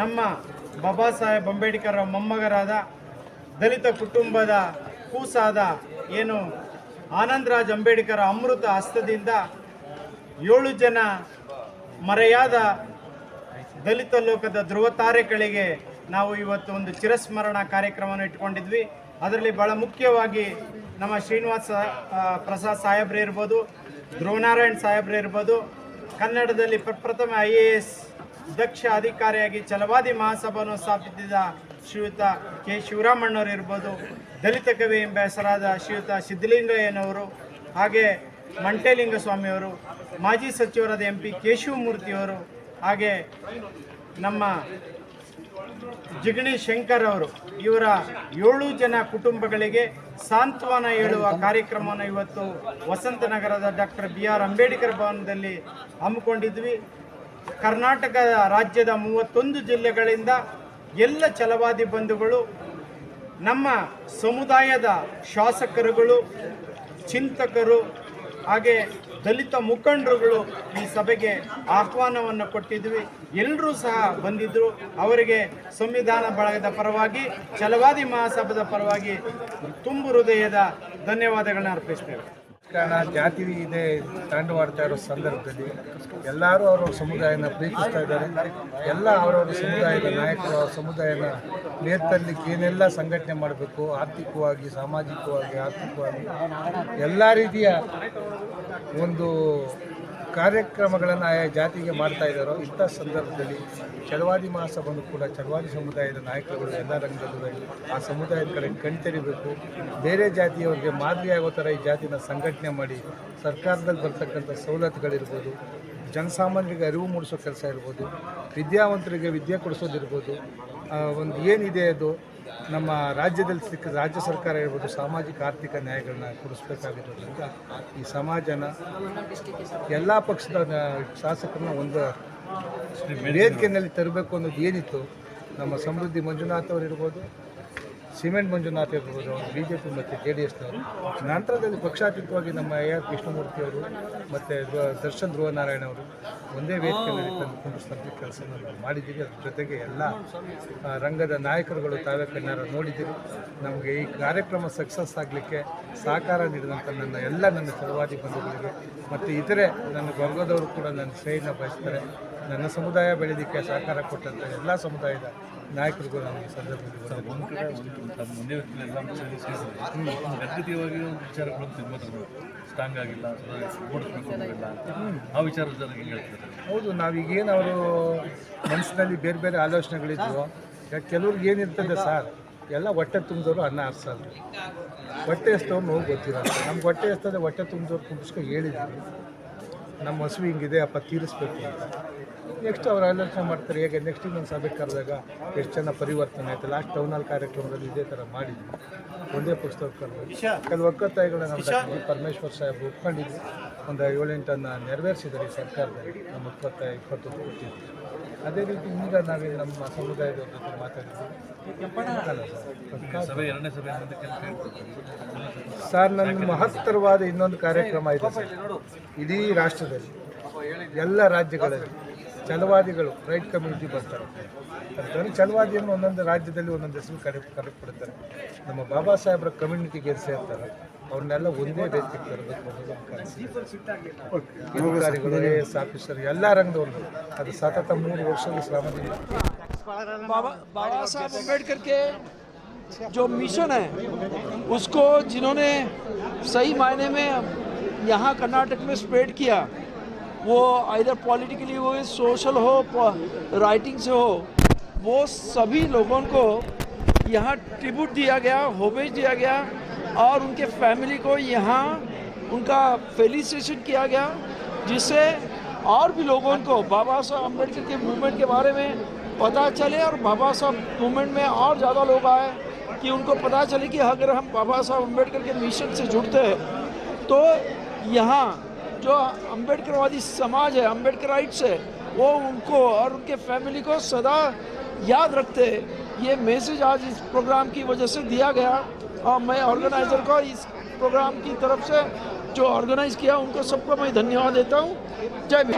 ನಮ್ಮ ಬಾಬಾ ಸಾಹೇಬ್ ಅಂಬೇಡ್ಕರ್ ಮೊಮ್ಮಗರಾದ ದಲಿತ ಕುಟುಂಬದ ಕೂಸಾದ ಏನು ಆನಂದರಾಜ್ ಅಂಬೇಡ್ಕರ್ ಅಮೃತ ಹಸ್ತದಿಂದ ಏಳು ಜನ ಮರೆಯಾದ ದಲಿತ ಲೋಕದ ಧ್ರುವ ತಾರೆಗಳಿಗೆ ನಾವು ಇವತ್ತು ಒಂದು ಚಿರಸ್ಮರಣ ಕಾರ್ಯಕ್ರಮವನ್ನು ಇಟ್ಕೊಂಡಿದ್ವಿ. ಅದರಲ್ಲಿ ಬಹಳ ಮುಖ್ಯವಾಗಿ ನಮ್ಮ ಶ್ರೀನಿವಾಸ ಪ್ರಸಾದ್ ಸಾಹೇಬ್ರೆ ಇರ್ಬೋದು, ಧ್ರುವನಾರಾಯಣ್ ಸಾಹೇಬ್ರೆ ಇರ್ಬೋದು, ಕನ್ನಡದಲ್ಲಿ ಪ್ರಪ್ರಥಮ ಐ ಎ ಎಸ್ ದಕ್ಷ ಅಧಿಕಾರಿಯಾಗಿ ಛಲವಾದಿ ಮಹಾಸಭಾವನ್ನು ಸ್ಥಾಪಿಸಿದ ಶ್ರೀಯುತ ಕೆ. ಶಿವರಾಮಣ್ಣವರು ಇರ್ಬೋದು, ದಲಿತ ಕವಿ ಎಂಬ ಹೆಸರಾದ ಶ್ರೀಯುತ ಸಿದ್ದಲಿಂಗಯ್ಯನವರು ಹಾಗೆ ಮಂಟೇಲಿಂಗ ಸ್ವಾಮಿಯವರು ಮಾಜಿ ಸಚಿವರಾದ ಎಂ ಪಿ ಕೇಶವಮೂರ್ತಿಯವರು, ಹಾಗೆ ನಮ್ಮ ಜಿಗಣಿ ಶಂಕರ್ ಅವರು. ಇವರ ಏಳು ಜನ ಕುಟುಂಬಗಳಿಗೆ ಸಾಂತ್ವನ ಹೇಳುವ ಕಾರ್ಯಕ್ರಮವನ್ನು ಇವತ್ತು ವಸಂತನಗರದ ಡಾಕ್ಟರ್ ಬಿ ಆರ್ ಅಂಬೇಡ್ಕರ್ ಭವನದಲ್ಲಿ ಹಮ್ಮಿಕೊಂಡಿದ್ವಿ. ಕರ್ನಾಟಕ ರಾಜ್ಯದ ಮೂವತ್ತೊಂದು ಜಿಲ್ಲೆಗಳಿಂದ ಎಲ್ಲ ಛಲವಾದಿ ಬಂಧುಗಳು, ನಮ್ಮ ಸಮುದಾಯದ ಶಾಸಕರುಗಳು, ಚಿಂತಕರು, ಹಾಗೆ ದಲಿತ ಮುಖಂಡರುಗಳು ಈ ಸಭೆಗೆ ಆಹ್ವಾನವನ್ನು ಕೊಟ್ಟಿದ್ವಿ. ಎಲ್ಲರೂ ಸಹ ಬಂದಿದ್ದರು ಅವರಿಗೆ ಸಂವಿಧಾನ ಬಳಗದ ಪರವಾಗಿ, ಛಲವಾದಿ ಮಹಾಸಭದ ಪರವಾಗಿ ತುಂಬು ಹೃದಯದ ಧನ್ಯವಾದಗಳನ್ನ ಅರ್ಪಿಸ್ತೇವೆ. ಜಾತಿ ಇದೆ ತಾಂಡವಾಡ್ತಾ ಇರೋ ಸಂದರ್ಭದಲ್ಲಿ ಎಲ್ಲರೂ ಅವರವ್ರ ಸಮುದಾಯನ ಪ್ರೀತಿಸ್ತಾ ಇದ್ದಾರೆ. ಎಲ್ಲ ಅವರವ್ರ ಸಮುದಾಯದ ನಾಯಕರು ಅವ್ರ ಸಮುದಾಯನ ನೇತರಲಿಕ್ಕೆ ಏನೆಲ್ಲ ಸಂಘಟನೆ ಮಾಡಬೇಕು, ಆರ್ಥಿಕವಾಗಿ, ಸಾಮಾಜಿಕವಾಗಿ, ಆರ್ಥಿಕವಾಗಿ, ಎಲ್ಲ ರೀತಿಯ ಒಂದು ಕಾರ್ಯಕ್ರಮಗಳನ್ನು ಆಯಾ ಜಾತಿಗೆ ಮಾಡ್ತಾ ಇದ್ದಾರೋ, ಇಂಥ ಸಂದರ್ಭದಲ್ಲಿ ಚಳವಾದಿ ಬಂದು ಕೂಡ ಚಳವಾದಿ ಸಮುದಾಯದ ನಾಯಕರುಗಳು ಎಲ್ಲ ರಂಗದಲ್ಲಿ ಆ ಸಮುದಾಯದ ಕಡೆ ಕಣ್ತೆರಿಬೇಕು. ಬೇರೆ ಜಾತಿಯವರಿಗೆ ಮಾದರಿಯಾಗೋ ಥರ ಈ ಜಾತಿನ ಸಂಘಟನೆ ಮಾಡಿ ಸರ್ಕಾರದಲ್ಲಿ ಬರ್ತಕ್ಕಂಥ ಸವಲತ್ತುಗಳಿರ್ಬೋದು, ಜನಸಾಮಾನ್ಯರಿಗೆ ಅರಿವು ಮೂಡಿಸೋ ಕೆಲಸ ಇರ್ಬೋದು, ವಿದ್ಯಾವಂತರಿಗೆ ವಿದ್ಯೆ ಕೊಡಿಸೋದಿರ್ಬೋದು ಒಂದು ಏನಿದೆ ಅದು ನಮ್ಮ ರಾಜ್ಯದಲ್ಲಿ ಸಿಕ್ಕ ರಾಜ್ಯ ಸರ್ಕಾರ ಇರ್ಬೋದು ಸಾಮಾಜಿಕ ಆರ್ಥಿಕ ನ್ಯಾಯಗಳನ್ನ ಕೊಡಿಸ್ಬೇಕಾಗಿರೋದ್ರಿಂದ ಈ ಸಮಾಜನ ಎಲ್ಲ ಪಕ್ಷದ ಶಾಸಕರನ್ನ ಒಂದು ವೇದಿಕೆಯಲ್ಲಿ ತರಬೇಕು ಅನ್ನೋದು ಏನಿತ್ತು, ನಮ್ಮ ಸಮೃದ್ಧಿ ಮಂಜುನಾಥ್ ಅವರು ಇರ್ಬೋದು ಸಿಮೆಂಟ್ ಮಂಜುನಾಥ್ ಇರ್ಬೋದು ಬಿ ಜೆ ಪಿ ಮತ್ತು ಜೆ ಡಿ ಎಸ್ನವರು ನಂತರದಲ್ಲಿ ಪಕ್ಷಾತೀತವಾಗಿ ನಮ್ಮ ಎ ಆರ್ ಕೃಷ್ಣಮೂರ್ತಿ ಅವರು ಮತ್ತು ದರ್ಶನ್ ಧ್ರುವನಾರಾಯಣ ಅವರು ಒಂದೇ ವೇದಿಕೆಯಲ್ಲಿ ತಂದು ಕುಂದಿಸ್ತಂಥ ಕೆಲಸವನ್ನು ನಾವು ಮಾಡಿದ್ದೀವಿ. ಅದ್ರ ಜೊತೆಗೆ ಎಲ್ಲ ರಂಗದ ನಾಯಕರುಗಳು ತಾವೇ ಕಣ್ಣಾರ ನೋಡಿದ್ದೀರಿ. ನಮಗೆ ಈ ಕಾರ್ಯಕ್ರಮ ಸಕ್ಸಸ್ ಆಗಲಿಕ್ಕೆ ಸಹಕಾರ ನೀಡಿದಂಥ ನನ್ನ ಎಲ್ಲ ನನ್ನ ಸಲುವಾಗಿ ಬಂಧುಗಳಿಗೆ ಮತ್ತು ಇತರೆ ನನ್ನ ವರ್ಗದವರು ಕೂಡ ನನ್ನ ಸ್ನೇಹಿತ ಬಯಸ್ತಾರೆ. ನನ್ನ ಸಮುದಾಯ ಬೆಳೆದಿಕ್ಕೆ ಸಹಕಾರ ಕೊಟ್ಟಂಥ ಎಲ್ಲ ಸಮುದಾಯದ ನಾಯಕರಿಗೂ ಈ ಸಂದರ್ಭದಲ್ಲಿ ವಂದನೆ ಒಂದು ಕಡೆ ಒಂದು ತಮ್ಮ ಒಂದೇ ವ್ಯಕ್ತಿ ಸೇರಿ ಸೇರಿಸಿದ್ರೆ ಗದ್ಗತಿಯಾಗಿ ಒಂದು ವಿಚಾರಗಳು ತುಂಬ ಸ್ಟ್ರಾಂಗ್ ಆಗಿಲ್ಲ ಓಡಿಸ್ಬೇಕು ಆ ವಿಚಾರ ಹೆಂಗೆ ಹೇಳ್ತಾರೆ? ಹೌದು ನಾವೀಗೇನು ಅವರು ಮನಸ್ಸಿನಲ್ಲಿ ಬೇರೆ ಬೇರೆ ಆಲೋಚನೆಗಳಿದ್ವು ಕೆಲವ್ರಿಗೆ ಏನಿರ್ತದೆ ಸರ್ ಎಲ್ಲ ಹೊಟ್ಟೆ ತುಂಬಿದವರು ಅನ್ನ ಹರ್ಸಲ್ಲ ಹೊಟ್ಟೆ ಎಷ್ಟವ್ರು ನೋವು ಗೊತ್ತಿರಲ್ಲ. ನಮ್ಗೆ ಹೊಟ್ಟೆ ಎಸ್ತದೆ ಹೊಟ್ಟೆ ತುಂಬಿದವ್ರು ಕುಂಡಿಸ್ಕೊಂಡು ಹೇಳಿದ್ವಿ ನಮ್ಮ ಹಸು ಹಿಂಗಿದೆ ಅಪ್ಪ ತೀರಿಸ್ಬೇಕು ಅಂತ. ನೆಕ್ಸ್ಟ್ ಅವ್ರು ಆಲೋಚನೆ ಮಾಡ್ತಾರೆ ಹೇಗೆ ನೆಕ್ಸ್ಟ್ ಇನ್ನೊಂದು ಸಭೆ ಕರೆದಾಗ ಎಷ್ಟು ಜನ ಪರಿವರ್ತನೆ ಆಯಿತು? ಲಾಸ್ಟ್ ಟೌನಲ್ಲಿ ಕಾರ್ಯಕ್ರಮದಲ್ಲಿ ಇದೇ ಥರ ಮಾಡಿದ್ವಿ ಒಂದೇ ಪುಸ್ತಕ ಕರೆದು ಕೆಲವು ಒಕ್ಕತ್ತಾಯಿಗಳು ನಮ್ಮ ಪರಮೇಶ್ವರ್ ಸಾಹೇಬ್ ಒಪ್ಕೊಂಡಿದ್ವಿ ಒಂದು ಏಳೆಂಟನ್ನು ನೆರವೇರಿಸಿದ್ದಾರೆ ಈ ಸರ್ಕಾರದಲ್ಲಿ. ನಮ್ಮ ಇಪ್ಪತ್ತ ಇಪ್ಪತ್ತು ಕೊಟ್ಟಿದ್ವಿ ಅದೇ ರೀತಿ ಈಗ ನಾವೇ ನಮ್ಮ ಸಮುದಾಯದವ್ರ ಜೊತೆ ಮಾತಾಡಿದ್ವಿ ಸರ್. ಸಭೆ ಎರಡನೇ ಸಭೆ ಅಂತ ಕೆಲಸ ಸರ್ ನನ್ನ ಮಹತ್ತರವಾದ ಇನ್ನೊಂದು ಕಾರ್ಯಕ್ರಮ ಇದೆ ಸರ್. ಇಡೀ ರಾಷ್ಟ್ರದಲ್ಲಿ ಎಲ್ಲ ರಾಜ್ಯಗಳಲ್ಲಿ جو مشن ہے اس کو جنہوں نے صحیح معنی میں یہاں کیا وہ ایدھر پولیٹیکلی ہو سوشل ہو رائٹنگ سے ہو، وہ سبھی لوگوں کو یہاں ٹریبیوٹ دیا گیا ہوبیج دیا گیا اور ان کے فیملی کو یہاں ان کا فیلیسیشن کیا گیا، جس سے اور بھی لوگوں کو بابا صاحب امبیڈکر کے موومنٹ کے بارے میں پتہ چلے اور بابا صاحب موومنٹ میں اور زیادہ لوگ آئے کہ ان کو پتہ چلے کہ اگر ہم بابا صاحب امبیڈکر کے مشن سے جڑتے ہیں تو یہاں جو امبیڈکر وادی سماج ہے، امبیڈکر رائٹس ہے، وہ ان کو اور ان کے فیملی کو سدا یاد رکھتے۔ یہ میسج آج اس پروگرام کی وجہ سے دیا گیا۔ اور میں آرگنائزر کو اس پروگرام کی طرف سے جو آرگنائز کیا، ان کو سب کو میں دھنیہ دیتا ہوں۔ جے بھی